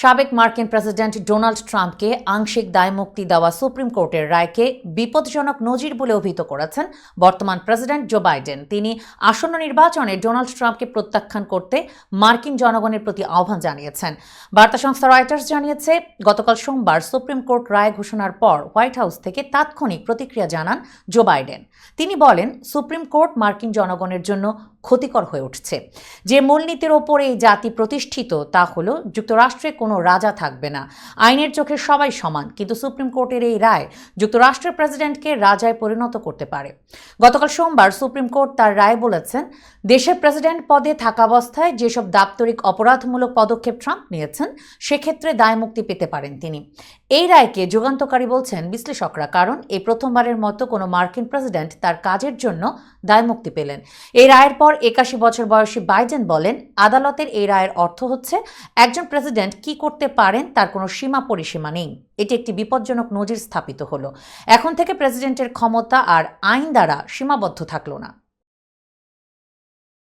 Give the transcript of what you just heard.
সাবেক মার্কিন president Donald ট্রাম্পকে আংশিক দায়মুক্তি দেওয়া সুপ্রিম কোর্টের রায়কে বিপজ্জনক নজির বলে অভিহিত করেছেন বর্তমান প্রেসিডেন্ট জো বাইডেন। তিনি আসন্ন নির্বাচনে ডোনাল্ড ট্রাম্পকে প্রত্যাখ্যান করতে মার্কিন জনগণের প্রতি আহ্বান জানিয়েছেন। বার্তা সংস্থা রয়টার্স জানিয়েছে, গতকাল সোমবার সুপ্রিম কোর্ট রায় ঘোষণার পর হোয়াইট হাউস থেকে তাৎক্ষণিক প্রতিক্রিয়া জানান জো বাইডেন। তিনি বলেন, সুপ্রিম কোর্ট মার্কিন জনগণের জন্য ক্ষতিকর হয়ে উঠছে। যে মূলনীতির ওপর এই জাতি প্রতিষ্ঠিত, তা হল যুক্তরাষ্ট্রে কোনো রাজা থাকবে না। আইনের চোখে সবাই সমান, কিন্তু সুপ্রিম কোর্টের এই রায় যুক্তরাষ্ট্রের প্রেসিডেন্টকে রাজায় পরিণত করতে পারে। গতকাল সোমবার সুপ্রিম কোর্ট তার রায় বলেছেন, দেশের প্রেসিডেন্ট পদে থাকা অবস্থায় যেসব দাপ্তরিক অপরাধমূলক পদক্ষেপ ট্রাম্প নিয়েছেন, সেক্ষেত্রে দায়মুক্তি পেতে পারেন তিনি। এই রায়কে যুগান্তকারী বলছেন বিশ্লেষকরা, কারণ এই প্রথমবারের মতো কোনো মার্কিন প্রেসিডেন্ট তার কাজের জন্য দায়মুক্তি পেলেন। এই রায়ের পর একাশি বছর বয়সী বাইডেন বলেন, আদালতের এই রায়ের অর্থ হচ্ছে, একজন প্রেসিডেন্ট কি করতে পারেন, তার কোনো সীমা পরিসীমা নেই। এটি একটি বিপজ্জনক নজির স্থাপিত হলো। এখন থেকে প্রেসিডেন্টের ক্ষমতা আর আইন দ্বারা সীমাবদ্ধ থাকল না।